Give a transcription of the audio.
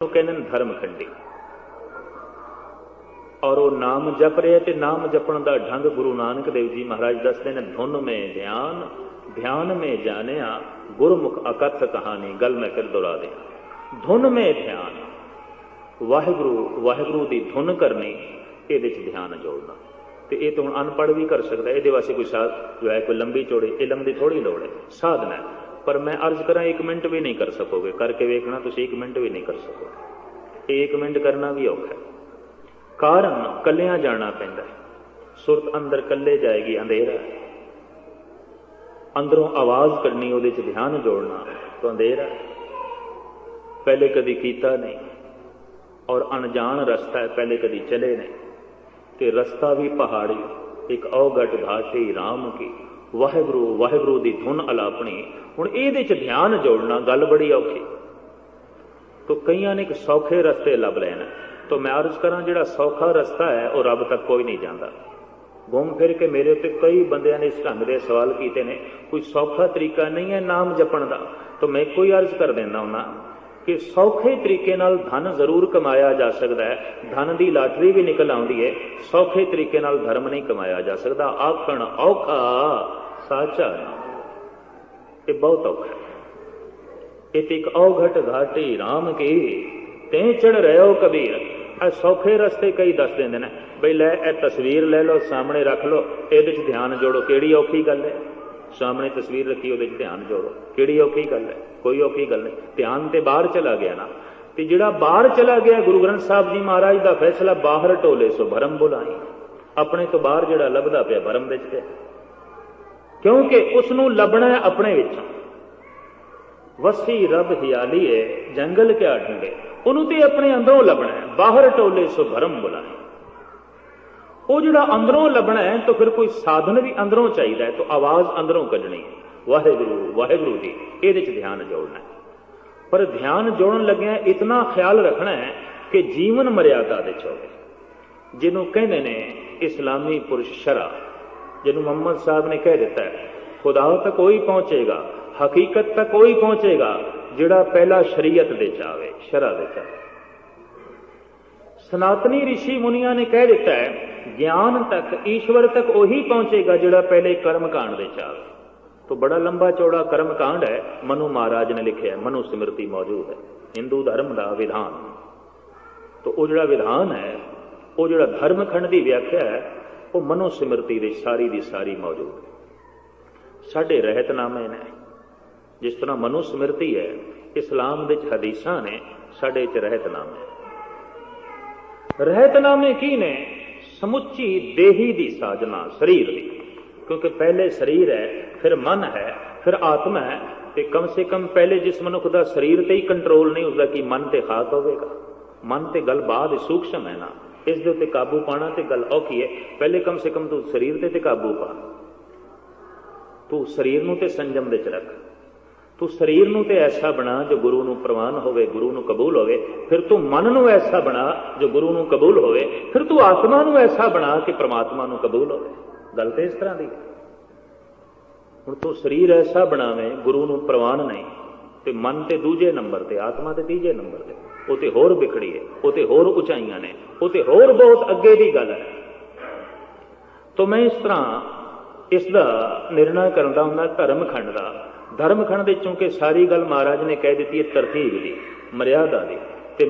ਨੂੰ ਕਹਿੰਦੇ ਨੇ ਧਰਮ ਖੰਡੀ ਔਰ ਉਹ ਨਾਮ ਜਪ ਰਿਹਾ ਤੇ ਨਾਮ ਜਪਣ ਦਾ ਢੰਗ ਗੁਰੂ ਨਾਨਕ ਦੇਵ ਜੀ ਮਹਾਰਾਜ ਦੱਸਦੇ ਨੇ ਧੁਨ ਮੇ ਧਿਆਨ ਧਿਆਨ ਮੇ ਜਾਣਿਆ ਗੁਰਮੁਖ ਅਕਥ ਕਹਾਣੀ ਗੱਲ ਮੈਂ ਫਿਰ ਦੁਹਰਾ ਦਿਆਂ ਧੁਨ ਮੇ ਧਿਆਨ ਵਾਹਿਗੁਰੂ ਵਾਹਿਗੁਰੂ ਦੀ ਧੁਨ ਕਰਨੀ ਇਹਦੇ ਚ ਧਿਆਨ ਜੋੜਨਾ ਤੇ ਇਹ ਤਾਂ ਹੁਣ ਅਨਪੜ੍ਹ ਵੀ ਕਰ ਸਕਦਾ ਇਹਦੇ ਵਾਸਤੇ ਕੋਈ ਸਾਧ ਜੋ ਹੈ ਕੋਈ ਲੰਬੀ ਚੌੜੀ ਇਲਮ ਦੀ ਥੋੜੀ ਲੋੜ ਹੈ ਸਾਧਨਾ ਪਰ ਮੈਂ ਅਰਜ਼ ਕਰਾਂ 1 ਮਿੰਟ ਵੀ ਨਹੀਂ ਕਰ ਸਕੋਗੇ। ਕਰਕੇ ਵੇਖਣਾ, ਤੁਸੀਂ 1 ਮਿੰਟ ਵੀ ਨਹੀਂ ਕਰ ਸਕੋਗੇ। ਇਹ 1 ਮਿੰਟ ਕਰਨਾ ਵੀ ਔਖਾ ਹੈ। ਕਾਰਨ ਕੱਲਿਆਂ ਜਾਣਾ ਪੈਂਦਾ ਹੈ। ਸੁਰਤ ਅੰਦਰ ਕੱਲੇ ਜਾਏਗੀ, ਅੰਧੇਰਾ ਅੰਦਰੋਂ ਆਵਾਜ਼ ਕੱਢਣੀ ਉਹਦੇ ਚ ਧਿਆਨ ਜੋੜਨਾ ਤਾਂ ਅੰਧੇਰਾ ਪਹਿਲੇ ਕਦੀ ਕੀਤਾ ਨਹੀਂ ਔਰ ਅਣਜਾਣ ਰਸਤਾ ਹੈ, ਪਹਿਲੇ ਕਦੀ ਚਲੇ ਨਹੀਂ। ਤੇ ਰਸਤਾ ਵੀ ਪਹਾੜੀ ਇੱਕ ਔਗਟ ਘਾਟੀ ਰਾਮ ਕੀ। ਵਾਹਿਗੁਰੂ ਵਾਹਿਗੁਰੂ ਦੀ ਧੁਨ ਅਲਾਪਣੀ ਹੁਣ ਇਹਦੇ ਚ ਧਿਆਨ ਜੋੜਨਾ ਗੱਲ ਬੜੀ ਔਖੀ। ਤੋ ਕਈਆਂ ਨੇ ਇੱਕ ਸੌਖੇ ਰਸਤੇ ਲੱਭ ਲੈਣਾ। ਤੋ ਮੈਂ ਅਰਜ਼ ਕਰਾਂ ਜਿਹੜਾ ਸੌਖਾ ਰਸਤਾ ਹੈ, ਉਹ ਰੱਬ ਤੱਕ ਕੋਈ ਨਹੀਂ ਜਾਂਦਾ। ਘੁੰਮ ਫਿਰ ਕੇ ਮੇਰੇ ਉੱਤੇ ਕਈ ਬੰਦਿਆਂ ਨੇ ਇਸ ਢੰਗ ਦੇ ਸਵਾਲ ਕੀਤੇ ਨੇ, ਕੋਈ ਸੌਖਾ ਤਰੀਕਾ ਨਹੀਂ ਹੈ ਨਾਮ ਜਪਣ ਦਾ। ਤੋ ਮੈਂ ਕੋਈ ਅਰਜ਼ ਕਰ ਦਿੰਦਾ ਹਾਂ ਕਿ ਸੌਖੇ ਤਰੀਕੇ ਨਾਲ ਧਨ ਜ਼ਰੂਰ ਕਮਾਇਆ ਜਾ ਸਕਦਾ ਹੈ। ਧਨ ਦੀ ਲਾਟਰੀ ਵੀ ਨਿਕਲ ਆਉਂਦੀ ਹੈ। ਸੌਖੇ ਤਰੀਕੇ ਨਾਲ ਧਰਮ ਨਹੀਂ ਕਮਾਇਆ ਜਾ ਸਕਦਾ। ਆਖਣ ਔਖਾ ਸਾਚਾ ਇਹ ਬਹੁਤ ਔਖਾ ਇਹ ਤੇ ਇੱਕ ਔਘਟ ਘਾਟੀ RAM ਕੀ ਤੇ ਚੜ ਰਿਓ ਕਬੀਰ ਇਹ ਸੌਖੇ ਰਸਤੇ ਕਈ ਦੱਸ ਦਿੰਦੇ ਨੇ ਬਈ ਲੈ ਇਹ ਤਸਵੀਰ ਲੈ ਲਓ ਸਾਹਮਣੇ ਰੱਖ ਲਓ ਇਹਦੇ 'ਚ ਧਿਆਨ ਜੋੜੋ ਕਿਹੜੀ ਔਖੀ ਗੱਲ ਹੈ ਸਾਹਮਣੇ ਤਸਵੀਰ ਰੱਖੀ ਉਹਦੇ 'ਚ ਧਿਆਨ ਜੋੜੋ ਕਿਹੜੀ ਔਖੀ ਗੱਲ ਹੈ ਕੋਈ ਔਖੀ ਗੱਲ ਨਹੀਂ ਧਿਆਨ ਤੇ ਬਾਹਰ ਚਲਾ ਗਿਆ ਨਾ ਤੇ ਜਿਹੜਾ ਬਾਹਰ ਚਲਾ ਗਿਆ ਗੁਰੂ ਗ੍ਰੰਥ ਸਾਹਿਬ ਜੀ ਮਹਾਰਾਜ ਦਾ ਫੈਸਲਾ ਬਾਹਰ ਟੋਲੇ ਸੋ ਭਰਮ ਬੁਲਾਈ ਆਪਣੇ ਤੋਂ ਬਾਹਰ ਜਿਹੜਾ ਲੱਭਦਾ ਪਿਆ ਭਰਮ ਵਿੱਚ ਪਿਆ ਕਿਉਂਕਿ ਉਸ ਨੂੰ ਲੱਭਣਾ ਹੈ ਆਪਣੇ ਵਿੱਚੋਂ। ਵਸੀ ਰਬ ਹਿਆਲੀਏ, ਜੰਗਲ ਕਿਆ ਢੰਡੇ ਉਹਨੂੰ ਤੇ ਆਪਣੇ ਅੰਦਰੋਂ ਲੱਭਣਾ ਹੈ। ਬਾਹਰ ਟੋਲੇ ਸੋ ਭਰਮ ਬੁਲਾਏ ਉਹ ਜਿਹੜਾ ਅੰਦਰੋਂ ਲੱਭਣਾ ਹੈ, ਤਾਂ ਫਿਰ ਕੋਈ ਸਾਧਨ ਵੀ ਅੰਦਰੋਂ ਚਾਹੀਦਾ ਹੈ, ਤਾਂ ਆਵਾਜ਼ ਅੰਦਰੋਂ ਕੱਢਣੀ ਹੈ। ਵਾਹਿਗੁਰੂ ਵਾਹਿਗੁਰੂ ਦੀ ਇਹਦੇ 'ਚ ਧਿਆਨ ਜੋੜਨਾ ਹੈ। ਪਰ ਧਿਆਨ ਜੋੜਨ ਲੱਗਿਆ ਇਤਨਾ ਖਿਆਲ ਰੱਖਣਾ ਹੈ ਕਿ ਜੀਵਨ ਮਰਿਆਦਾ ਦੇ 'ਚ ਜਿਹਨੂੰ ਕਹਿੰਦੇ ਨੇ ਇਸਲਾਮੀ ਪੁਰਸ਼ ਸ਼ਰਾ। ਜਿਹਨੂੰ ਮੁਹੰਮਦ ਸਾਹਿਬ ਨੇ ਕਹਿ ਦਿੱਤਾ ਹੈ। ਖੁਦਾ ਤੱਕ ਉਹੀ ਪਹੁੰਚੇਗਾ, ਹਕੀਕਤ ਤੱਕ ਕੋਈ ਪਹੁੰਚੇਗਾ, ਜਿਹੜਾ ਪਹਿਲਾ ਸ਼ਰੀਅਤ ਦੇ ਚ ਸ਼ਰਾ ਦੇ ਚ ਸਨਾਤਨੀ ઋષਿ ਮੁਨੀਆਂ ਨੇ ਕਹਿ ਦਿੱਤਾ ਹੈ, ਗਿਆਨ ਤੱਕ, ਈਸ਼ਵਰ ਤੱਕ ਉਹੀ ਪਹੁੰਚੇਗਾ ਜਿਹੜਾ ਪਹਿਲੇ ਕਰਮ ਕਾਂਡ ਦੇ ਚ ਆਵੇ ਬੜਾ ਲੰਬਾ ਚੌੜਾ ਕਰਮ ਕਾਂਡ ਹੈ, ਮਨੂ ਮਹਾਰਾਜ ਨੇ ਲਿਖਿਆ ਹੈ, ਮਨੂ ਸਿਮਰਤੀ ਮੌਜੂਦ ਹੈ। ਹਿੰਦੂ ਧਰਮ ਦਾ ਵਿਧਾਨ। ਤੋਂ ਉਹ ਜਿਹੜਾ ਵਿਧਾਨ ਹੈ, ਉਹ ਜਿਹੜਾ ਧਰਮ ਖੰਡ ਦੀ ਵਿਆਖਿਆ ਹੈ ਉਹ ਮਨੂ ਸਿਮਰਤੀ ਦੇ ਸਾਰੀ ਦੀ ਸਾਰੀ ਮੌਜੂਦ ਹੈ। ਸਾਡੇ ਰਹਿਤਨਾਮੇ ਨੇ, ਜਿਸ ਤਰ੍ਹਾਂ ਮਨੂ ਸਮਿਰਤੀ ਹੈ, ਇਸਲਾਮ ਵਿੱਚ ਹਦੀਸਾਂ ਨੇ, ਸਾਡੇ ਚ ਰਹਿਤਨਾਮੇ ਰਹਿਤਨਾਮੇ ਕੀ ਨੇ? ਸਮੁੱਚੀ ਦੇਹੀ ਦੀ ਸਾਜਨਾ, ਸਰੀਰ ਦੀ। ਕਿਉਂਕਿ ਪਹਿਲੇ ਸਰੀਰ ਹੈ, ਫਿਰ ਮਨ ਹੈ, ਫਿਰ ਆਤਮਾ ਹੈ ਤੇ ਕਮ ਸੇ ਕਮ ਪਹਿਲੇ ਜਿਸ ਮਨੁੱਖ ਦਾ ਸਰੀਰ ਤੇ ਹੀ ਕੰਟਰੋਲ ਨਹੀਂ ਉਸਦਾ ਕੀ ਮਨ ਤੇ ਖਾਸ ਹੋਵੇਗਾ। ਮਨ ਤੇ ਗੱਲ ਬਾਅਦ ਸੂਖਸ਼ਮ ਹੈ ਨਾ। ਇਸ ਦੇ ਉੱਤੇ ਕਾਬੂ ਪਾਣਾ ਤੇ ਗੱਲ ਔਖੀ ਹੈ। ਪਹਿਲੇ ਕਮ ਸੇ ਕਮ ਤੂੰ ਸਰੀਰ ਤੇ ਤੇ ਕਾਬੂ ਪਾ। ਤੂੰ ਸਰੀਰ ਨੂੰ ਤੇ ਸੰਜਮ ਵਿੱਚ ਰੱਖ। ਤੂੰ ਸਰੀਰ ਨੂੰ ਤੇ ਐਸਾ ਬਣਾ ਜੋ ਗੁਰੂ ਨੂੰ ਪ੍ਰਵਾਨ ਹੋਵੇ, ਗੁਰੂ ਨੂੰ ਕਬੂਲ ਹੋਵੇ। ਫਿਰ ਤੂੰ ਮਨ ਨੂੰ ਐਸਾ ਬਣਾ ਜੋ ਗੁਰੂ ਨੂੰ ਕਬੂਲ ਹੋਵੇ। ਫਿਰ ਤੂੰ ਆਤਮਾ ਨੂੰ ਐਸਾ ਬਣਾ ਕਿ ਪ੍ਰਮਾਤਮਾ ਨੂੰ ਕਬੂਲ ਹੋਵੇ। ਗੱਲ ਤੇ ਇਸ ਤਰ੍ਹਾਂ ਦੀ ਹੁਣ ਤੂੰ ਸਰੀਰ ਐਸਾ ਬਣਾਵੇਂ, ਗੁਰੂ ਨੂੰ ਪ੍ਰਵਾਨ ਨਹੀਂ। ਤੇ ਮਨ ਤੇ ਦੂਜੇ ਨੰਬਰ ਤੇ, ਆਤਮਾ ਤੇ ਤੀਜੇ ਨੰਬਰ ਤੇ। ਉਹ ਤੇ ਹੋਰ ਵਿਖੜੀ ਹੈ, ਉਹ ਤੇ ਹੋਰ ਉਚਾਈਆਂ ਨੇ, ਉਹ ਤੇ ਹੋਰ ਬਹੁਤ ਅੱਗੇ ਦੀ ਗੱਲ ਹੈ। ਤੋਂ ਮੈਂ ਇਸ ਤਰ੍ਹਾਂ ਇਸ ਦਾ ਨਿਰਣਾ ਕਰਦਾ ਹੁੰਦਾ ਧਰਮ ਖੰਡ ਦਾ। ਧਰਮ ਖੰਡ ਦੇ ਚੋਂ ਕਿ ਸਾਰੀ ਗੱਲ ਮਹਾਰਾਜ ਨੇ ਕਹਿ ਦਿੱਤੀ ਹੈ, ਤਰਤੀਬ ਦੀ, ਮਰਿਆਦਾ ਦੀ। ਤੇ